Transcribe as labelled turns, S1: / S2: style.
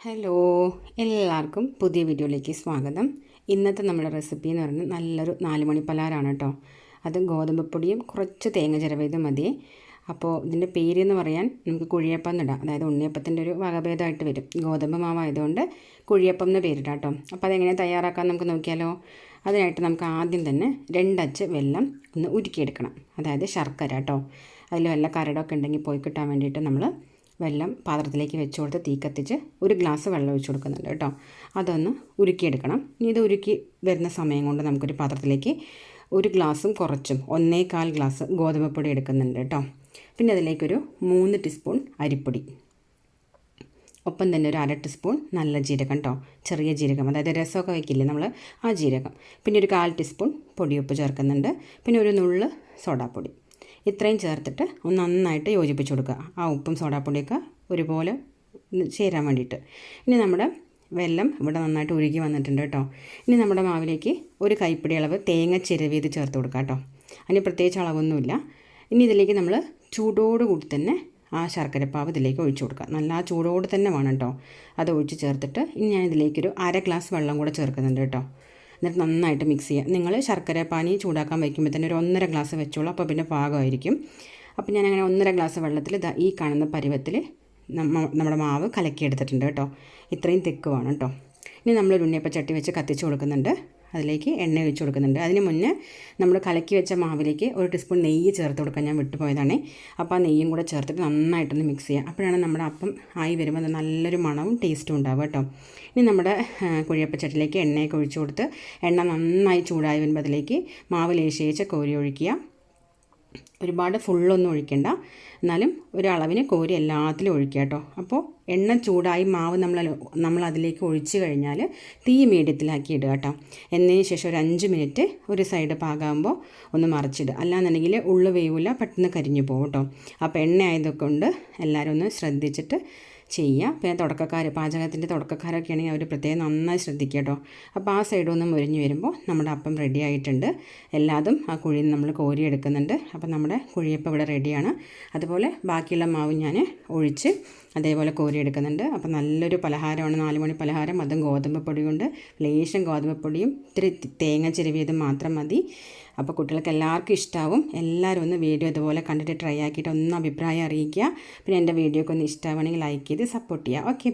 S1: Hello എല്ലാവർക്കും പുതിയ വീഡിയോയിലേക്ക് സ്വാഗതം. ഇന്നത്തെ നമ്മുടെ റെസിപ്പി എന്ന് പറയുന്നത് നല്ലൊരു നാലുമണി പലഹാരമാണ് കേട്ടോ. അത് ഗോതമ്പ് പൊടിയും കുറച്ച് തേങ്ങ ചിരവേതും മതി. അപ്പോൾ ഇതിന്റെ പേര് എന്ന് പറയാൻ നമുക്ക് കുഴിയപ്പം എന്നിടാം അതായത് ഉണ്ണിയപ്പത്തിന്റെ ഒരു വകഭേദമായിട്ട് വരും. ഗോതമ്പ് മാവായതുകൊണ്ട് കുഴിയപ്പം എന്ന് പേരിടാം കേട്ടോ. അപ്പോൾ അതെങ്ങനെ തയ്യാറാക്കാൻ നമുക്ക് നോക്കിയാലോ. അതിനായിട്ട് നമുക്ക് ആദ്യം തന്നെ രണ്ടച്ച് വെള്ളം ഒന്ന് ഉരുക്കിയെടുക്കണം. അതായത് ശർക്കര കേട്ടോ. അതിൽ വല്ല കരടൊക്കെ ഉണ്ടെങ്കിൽ പോയി കിട്ടാൻ വേണ്ടിയിട്ട് നമ്മൾ വെള്ളം പാത്രത്തിലേക്ക് വെച്ച് കൊടുത്ത് തീ കത്തിച്ച് ഒരു ഗ്ലാസ് വെള്ളം ഒഴിച്ച് കൊടുക്കുന്നുണ്ട് കേട്ടോ. അതൊന്ന് ഉരുക്കിയെടുക്കണം. ഇനി ഇത് ഉരുക്കി വരുന്ന സമയം കൊണ്ട് നമുക്കൊരു പാത്രത്തിലേക്ക് ഒരു ഗ്ലാസും കുറച്ചും ഒന്നേകാൽ ഗ്ലാസ് ഗോതമ്പ് പൊടി എടുക്കുന്നുണ്ട് കേട്ടോ. പിന്നെ അതിലേക്കൊരു മൂന്ന് ടീസ്പൂൺ അരിപ്പൊടി. ഒപ്പം തന്നെ ഒരു അര ടീസ്പൂൺ നല്ല ജീരകം കേട്ടോ ചെറിയ ജീരകം. അതായത് രസമൊക്കെ വയ്ക്കില്ലേ നമ്മൾ ആ ജീരകം. പിന്നെ ഒരു കാൽ ടീസ്പൂൺ പൊടിയുപ്പ് ചേർക്കുന്നുണ്ട്. പിന്നെ ഒരു നുള്ള് സോഡാപ്പൊടി. ഇത്രയും ചേർത്തിട്ട് ഒന്ന് നന്നായിട്ട് യോജിപ്പിച്ച് കൊടുക്കുക. ആ ഉപ്പും സോഡാപ്പൊടിയൊക്കെ ഒരുപോലെ ചേരാൻ വേണ്ടിയിട്ട്. ഇനി നമ്മുടെ വെല്ലം ഇവിടെ നന്നായിട്ട് ഒഴുകി വന്നിട്ടുണ്ട് കേട്ടോ. ഇനി നമ്മുടെ മാവിലേക്ക് ഒരു കൈപ്പിടി അളവ് തേങ്ങ ചിരവിയത് ചേർത്ത് കൊടുക്കുക കേട്ടോ. അതിന് പ്രത്യേകിച്ച് അളവൊന്നുമില്ല. ഇനി ഇതിലേക്ക് നമ്മൾ ചൂടോടുകൂടി തന്നെ ആ ശർക്കരപ്പാവ് ഇതിലേക്ക് ഒഴിച്ചു കൊടുക്കുക. നല്ല ആ ചൂടോട് തന്നെ വേണം കേട്ടോ. അത് ഒഴിച്ച് ചേർത്തിട്ട് ഇനി ഞാൻ ഇതിലേക്കൊരു അര ഗ്ലാസ് വെള്ളം കൂടെ ചേർക്കുന്നുണ്ട് കേട്ടോ. എന്നിട്ട് നന്നായിട്ട് മിക്സ് ചെയ്യുക നിങ്ങൾ ശർക്കര പാനി ചൂടാക്കാൻ വയ്ക്കുമ്പോൾ തന്നെ ഒരു ഒന്നര ഗ്ലാസ് വെച്ചോളൂ. അപ്പോൾ പിന്നെ പാകമായിരിക്കും. അപ്പോൾ ഞാൻ അങ്ങനെ ഒന്നര ഗ്ലാസ് വെള്ളത്തിൽ ഇതാ ഈ കാണുന്ന പരുവത്തിൽ നമ്മുടെ മാവ് കലക്കിയെടുത്തിട്ടുണ്ട് കേട്ടോ. ഇത്രയും തെക്ക് വേണം കേട്ടോ. ഇനി നമ്മൾ ഉണ്ണിയപ്പച്ചട്ടി വെച്ച് കത്തിച്ച് കൊടുക്കുന്നുണ്ട്. അതിലേക്ക് എണ്ണ ഒഴിച്ച് കൊടുക്കുന്നുണ്ട്. അതിന് മുന്നേ നമ്മൾ കലക്കി വെച്ച മാവിലേക്ക് ഒരു ടീസ്പൂൺ നെയ്യ് ചേർത്ത് കൊടുക്കാൻ ഞാൻ വിട്ടുപോയതാണ്. അപ്പോൾ ആ നെയ്യും കൂടെ ചേർത്തിട്ട് നന്നായിട്ടൊന്ന് മിക്സ് ചെയ്യുക അപ്പോഴാണ് നമ്മുടെ അപ്പം ആയി വരുമ്പോൾ നല്ലൊരു മണവും ടേസ്റ്റും ഉണ്ടാവുക കേട്ടോ. ഇനി നമ്മുടെ കുഴിയപ്പച്ചട്ടിലേക്ക് എണ്ണയൊക്കെ ഒഴിച്ചു കൊടുത്ത് എണ്ണ നന്നായി ചൂടായി വരുമ്പോൾ അതിലേക്ക് മാവ് കോരി ഒഴിക്കുക. ഒരുപാട് ഫുള്ളൊന്നും ഒഴിക്കണ്ട. എന്നാലും ഒരളവിന് കോരി എല്ലാത്തിലും ഒഴിക്കുക കേട്ടോ. അപ്പോൾ എണ്ണ ചൂടായി മാവ് നമ്മൾ നമ്മൾ അതിലേക്ക് ഒഴിച്ച് കഴിഞ്ഞാൽ തീ മീഡിയത്തിലാക്കി ഇടുക കേട്ടോ. എന്നതിന് ശേഷം ഒരു അഞ്ച് മിനിറ്റ് ഒരു സൈഡ് പാകാകുമ്പോൾ ഒന്ന് മറിച്ചിടുക. അല്ലാന്നുണ്ടെങ്കിൽ ഉള്ളു വേവില്ല പെട്ടെന്ന് കരിഞ്ഞു പോകും കേട്ടോ. അപ്പോൾ എണ്ണ ആയതൊക്കെ എല്ലാവരും ഒന്ന് ശ്രദ്ധിച്ചിട്ട് ചെയ്യുക പിന്നെ തുടക്കക്കാർ പാചകത്തിന്റെ തുടക്കക്കാരൊക്കെ ആണെങ്കിൽ അവർ പ്രത്യേകം നന്നായി ശ്രദ്ധിക്കുക കേട്ടോ. അപ്പോൾ ആ സൈഡ് ഒന്ന് മുരിഞ്ഞ് വരുമ്പോൾ നമ്മുടെ അപ്പം റെഡി ആയിട്ടുണ്ട്. എല്ലാതും ആ കുഴിയിൽ നമ്മൾ കോരി എടുക്കുന്നുണ്ട് അപ്പോൾ നമ്മുടെ കുഴിയപ്പം ഇവിടെ റെഡിയാണ് അതുപോലെ ബാക്കിയുള്ള മാവ് ഞാൻ ഒഴിച്ച് അതേപോലെ കോരി എടുക്കുന്നുണ്ട് അപ്പോൾ നല്ലൊരു പലഹാരമാണ്. നാലുമണി പലഹാരം അതും ഗോതമ്പ് പൊടി കൊണ്ട് ലേശം ഗോതമ്പ് പൊടിയും ഇത്തിരി തേങ്ങ ചെരുവിയതും മാത്രം മതി. അപ്പോൾ കുട്ടികൾക്ക് എല്ലാവർക്കും ഇഷ്ടമാവും എല്ലാവരും ഒന്ന് വീഡിയോ ഇതുപോലെ കണ്ടിട്ട് ട്രൈ ആക്കിയിട്ട് ഒന്ന് അഭിപ്രായം അറിയിക്കുക. പിന്നെ എന്റെ വീഡിയോക്ക് ഒന്ന് ഇഷ്ടമാണെങ്കിൽ ലൈക്ക് ചെയ്ത് സപ്പോർട്ട് ചെയ്യുക. ഓക്കെ